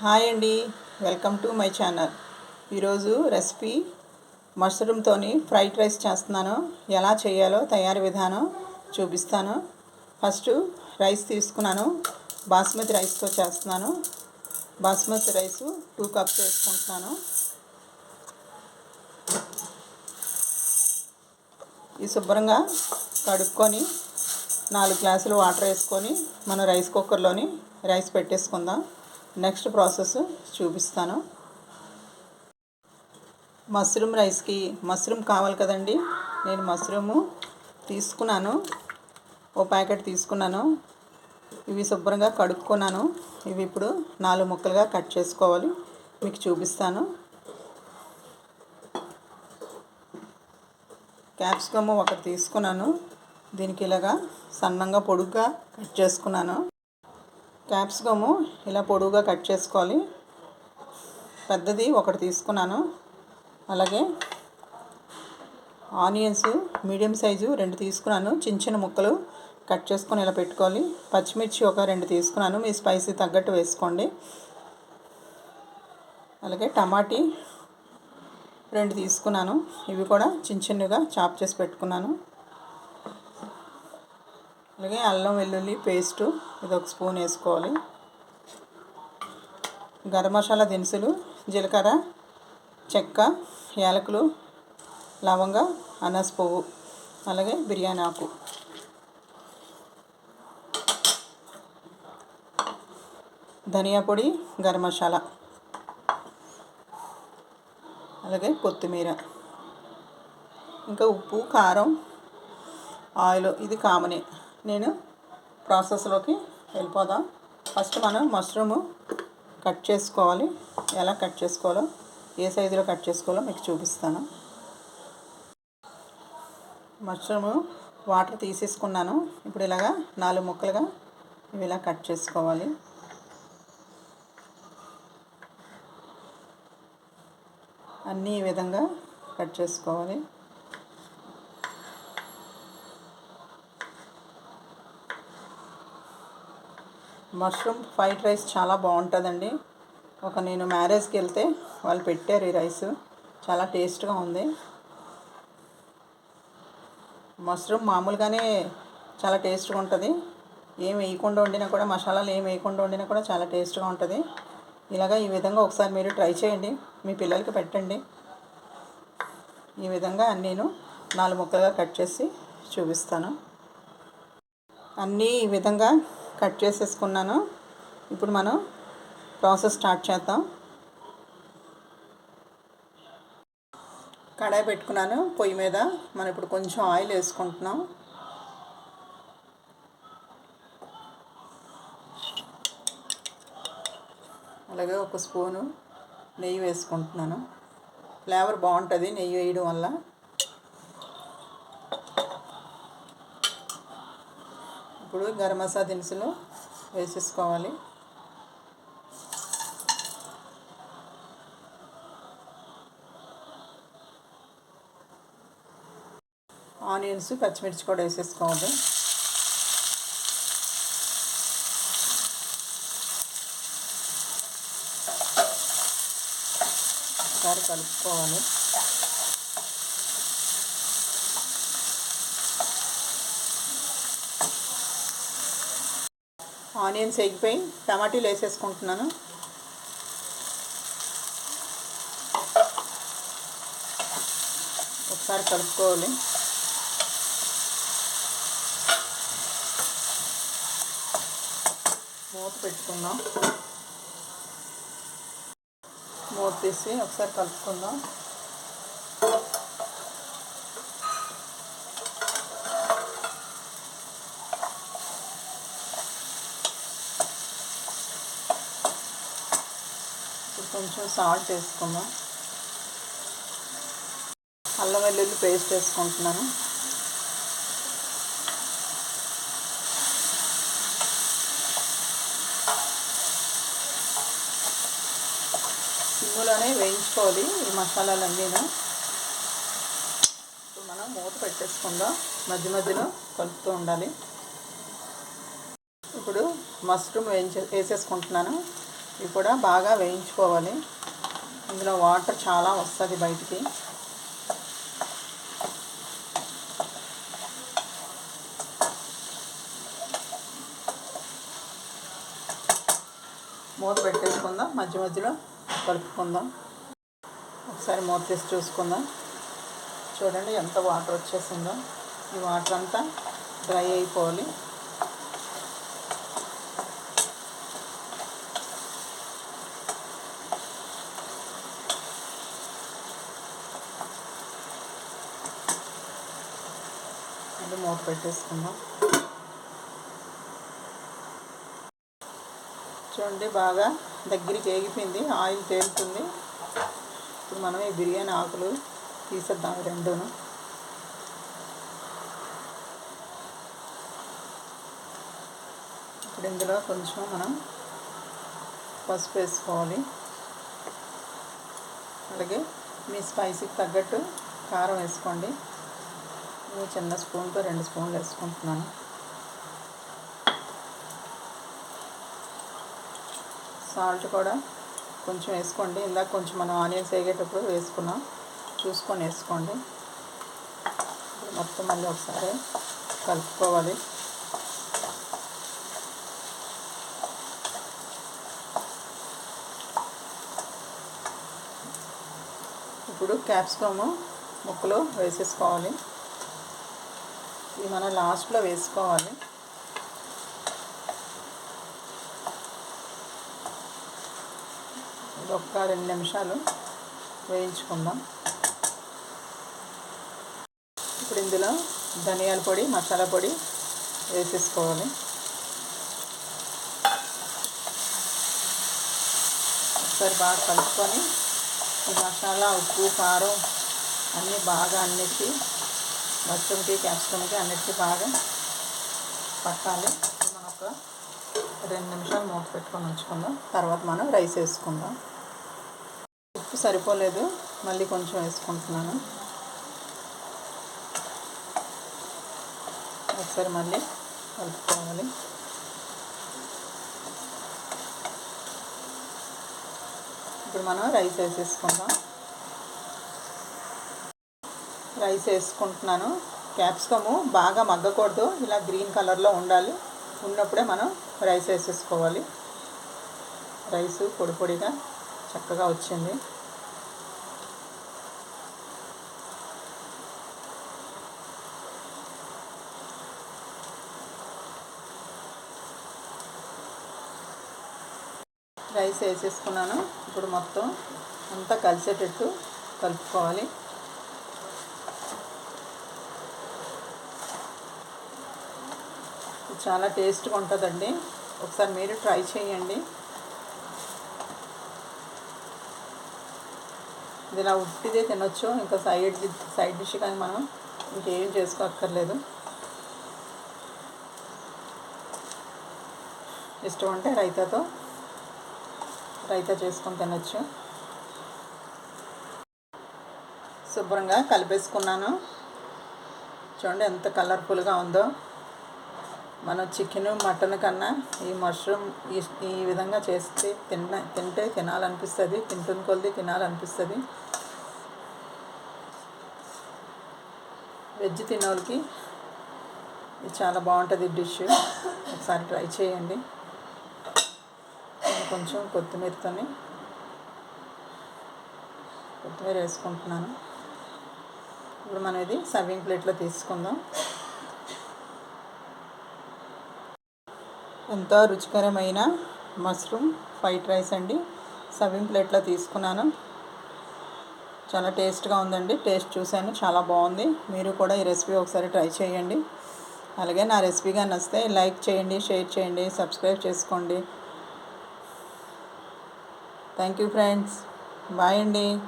Hi అండి. Welcome to my channel. ఈరోజు recipe మష్రూమ్తోని ఫ్రైడ్ రైస్ చేస్తున్నాను. ఎలా చేయాలో తయారీ విధానం చూపిస్తాను. ఫస్ట్ రైస్ తీసుకున్నాను. బాస్మతి రైస్తో చేస్తున్నాను. బాస్మతి రైస్ టూ కప్స్ వేసుకుంటున్నాను. ఈ శుభ్రంగా కడుక్కొని నాలుగు గ్లాసులు వాటర్ వేసుకొని మనం రైస్ కుక్కర్లోని రైస్ పెట్టేసుకుందాం. నెక్స్ట్ ప్రాసెస్ చూపిస్తాను. మష్రూమ్ రైస్కి మష్రూమ్ కావాలి కదండి. నేను మష్రూము తీసుకున్నాను. ఓ ప్యాకెట్ తీసుకున్నాను. ఇవి శుభ్రంగా కడుక్కున్నాను. ఇవి ఇప్పుడు నాలుగు ముక్కలుగా కట్ చేసుకోవాలి. మీకు చూపిస్తాను. క్యాప్సికమ్ ఒకటి తీసుకున్నాను. దీనికి ఇలాగా సన్నంగా పొడుగ్గా కట్ చేసుకున్నాను. క్యాప్సికము ఇలా పొడవుగా కట్ చేసుకోవాలి. పెద్దది ఒకటి తీసుకున్నాను. అలాగే ఆనియన్స్ మీడియం సైజు రెండు తీసుకున్నాను. చిన్న చిన్న ముక్కలు కట్ చేసుకొని ఇలా పెట్టుకోవాలి. పచ్చిమిర్చి ఒక రెండు తీసుకున్నాను. మీ స్పైసీ తగ్గట్టు వేసుకోండి. అలాగే టమాటీ రెండు తీసుకున్నాను. ఇవి కూడా చిన్న చిన్నగా చాప్ చేసి పెట్టుకున్నాను. అలాగే అల్లం వెల్లుల్లి పేస్టు ఇది ఒక స్పూన్ వేసుకోవాలి. గరం మసాలా దినుసులు జీలకర్ర చెక్క యాలకులు లవంగ అనస్ పువ్వు అలాగే బిర్యానీ ఆకు. ధనియా పొడి గరం మసాలా అలాగే కొత్తిమీర. ఇంకా ఉప్పు కారం ఆయిల్ ఇది కామనే. నేను ప్రాసెస్లోకి వెళ్ళిపోదాం. ఫస్ట్ మనం మష్రూము కట్ చేసుకోవాలి. ఎలా కట్ చేసుకోవాలో ఏ సైజులో కట్ చేసుకోవాలో మీకు చూపిస్తాను. మష్రూము వాటర్ తీసేసుకున్నాను. ఇప్పుడు ఇలాగా నాలుగు ముక్కలుగా ఇవి ఇలా కట్ చేసుకోవాలి. అన్నీ ఈ విధంగా కట్ చేసుకోవాలి. మష్రూమ్ ఫ్రైడ్ రైస్ చాలా బాగుంటుందండి. ఒక నేను మ్యారేజ్కి వెళ్తే వాళ్ళు పెట్టారు ఈ రైస్. చాలా టేస్ట్గా ఉంది. మష్రూమ్ మామూలుగానే చాలా టేస్ట్గా ఉంటుంది. ఏం వేయకుండా వండినా కూడా మసాలాలు ఏం వేయకుండా వండినా కూడా చాలా టేస్ట్గా ఉంటుంది. ఇలాగా ఈ విధంగా ఒకసారి మీరు ట్రై చేయండి. మీ పిల్లలకి పెట్టండి. ఈ విధంగా నేను నాలుగు ముక్కలుగా కట్ చేసి చూపిస్తాను. అన్నీ ఈ విధంగా కట్ చేసేసుకున్నాను. ఇప్పుడు మనం ప్రాసెస్ స్టార్ట్ చేద్దాం. కడాయి పెట్టుకున్నాను పొయ్యి మీద. మనం ఇప్పుడు కొంచెం ఆయిల్ వేసుకుంటున్నాం. అలాగే ఒక స్పూను నెయ్యి వేసుకుంటున్నాను. ఫ్లేవర్ బాగుంటుంది నెయ్యి వేయడం వల్ల. ఇప్పుడు గరం మసాలా దినుసులు వేసేసుకోవాలి. ఆనియన్స్ పచ్చిమిర్చి కూడా వేసేసుకోవాలి. ఒకసారి కలుపుకోవాలి. ఆనియన్స్ ఎగిపోయి టమాటీలు వేసేసుకుంటున్నాను. ఒకసారి కలుపుకోవాలి. మూత పెట్టుకుందాం. మూత తీసి ఒకసారి కలుపుకుందాం. కొంచెం సాల్ట్ వేసుకుందాం. అల్లం వెల్లుల్లి పేస్ట్ వేసుకుంటున్నాను. సిమ్లోనే వేయించుకోవాలి ఈ మసాలాలన్నీను. ఇప్పుడు మనం మూత పెట్టేసుకుందాం. మధ్య మధ్యలో కలుపుతూ ఉండాలి. ఇప్పుడు మష్రూమ్ వేయించే వేసేసుకుంటున్నాను. ఇవి కూడా బాగా వేయించుకోవాలి. ఇందులో వాటర్ చాలా వస్తుంది బయటికి. మూత పెట్టేసుకుందాం. మధ్య మధ్యలో కలుపుకుందాం. ఒకసారి మూత తీసి చూసుకుందాం. చూడండి ఎంత వాటర్ వచ్చేసిందో. ఈ వాటర్ అంతా డ్రై అయిపోవాలి. పెట్టేసుకుందాం. చూడండి బాగా దగ్గరికి ఏగిపోయింది ఆయిల్ తేలుతుంది. ఇప్పుడు మనం ఈ బిర్యానీ ఆకులు తీసేద్దాం రెండును. ఇప్పుడు ఇందులో కొంచెం మనం పసుపు వేసుకోవాలి. అలాగే మీ స్పైసీకి తగ్గట్టు కారం వేసుకోండి. చిన్న స్పూన్తో రెండు స్పూన్లు వేసుకుంటున్నాను. సాల్ట్ కూడా కొంచెం వేసుకోండి. ఇందాక కొంచెం మనం ఆనియన్స్ వేగేటప్పుడు వేసుకున్నాం. చూసుకొని వేసుకోండి. మొత్తం మళ్ళీ ఒకసారి కలుపుకోవాలి. ఇప్పుడు క్యాప్సికమ్ ముక్కలు వేసేసుకోవాలి. ఇది మనం లాస్ట్లో వేసుకోవాలి. ఇది ఒక్క రెండు నిమిషాలు వేయించుకుందాం. ఇప్పుడు ఇందులో ధనియాల పొడి మసాలా పొడి వేసేసుకోవాలి. ఒకసారి బాగా కలుపుకొని మసాలా ఉప్పు కారం అన్నీ బాగా అన్నిటికీ మష్రూమ్కి క్యాప్సికమ్కి అన్నిటికీ బాగా పట్టాలి. మనం ఒక రెండు నిమిషాలు మూత పెట్టుకొని ఉంచుకుందాం. తర్వాత మనం రైస్ వేసుకుందాం. ఉప్పు సరిపోలేదు. మళ్ళీ కొంచెం వేసుకుంటున్నాను. ఒకసారి మళ్ళీ కలుపుకోవాలి. ఇప్పుడు మనం రైస్ వేసేసుకుందాం. రైస్ వేసుకుంటున్నాను. క్యాప్సికము బాగా మగ్గకూడదు. ఇలా గ్రీన్ కలర్లో ఉండాలి. ఉన్నప్పుడే మనం రైస్ వేసేసుకోవాలి. రైస్ పొడి పొడిగా చక్కగా వచ్చింది. రైస్ వేసేసుకున్నాను. ఇప్పుడు మొత్తం అంతా కలిసేటట్టు కలుపుకోవాలి. చాలా టేస్ట్గా ఉంటుందండి. ఒకసారి మీరు ట్రై చేయండి. ఇది ఇలా ఉట్టిదే తినొచ్చు. ఇంకా సైడ్ సైడ్ డిష్ కానీ మనం ఇంకేం చేసుకోక్కర్లేదు. ఇష్టం అంటే రైతాతో రైతా చేసుకొని తినొచ్చు. శుభ్రంగా కలిపేసుకున్నాను. చూడండి ఎంత కలర్ఫుల్గా ఉందో. మనం చికెన్ మటన్ కన్నా ఈ మష్రూమ్ ఈ ఈ విధంగా చేస్తే తిన తింటే తినాలనిపిస్తుంది తింటున్న కొద్ది తినాలనిపిస్తుంది. వెజ్ తినోళ్ళకి ఇది చాలా బాగుంటుంది డిష్ ఒకసారి ట్రై చేయండి. నేను కొంచెం కొత్తిమీరతోని కొత్తిమీర వేసుకుంటున్నాను ఇప్పుడు మనం ఇది సర్వింగ్ ప్లేట్లో తీసుకుందాం. ఎంతో రుచికరమైన మష్రూమ్ ఫ్రైడ్ రైస్ అండి. సర్వింగ్ ప్లేట్లో తీసుకున్నాను. చాలా టేస్ట్గా ఉందండి. టేస్ట్ చూశాను. చాలా బాగుంది. మీరు కూడా ఈ రెసిపీ ఒకసారి ట్రై చేయండి. అలాగే నా రెసిపీగా నచ్చితే లైక్ చేయండి షేర్ చేయండి సబ్స్క్రైబ్ చేసుకోండి. Thank you friends. బాయ్ అండి.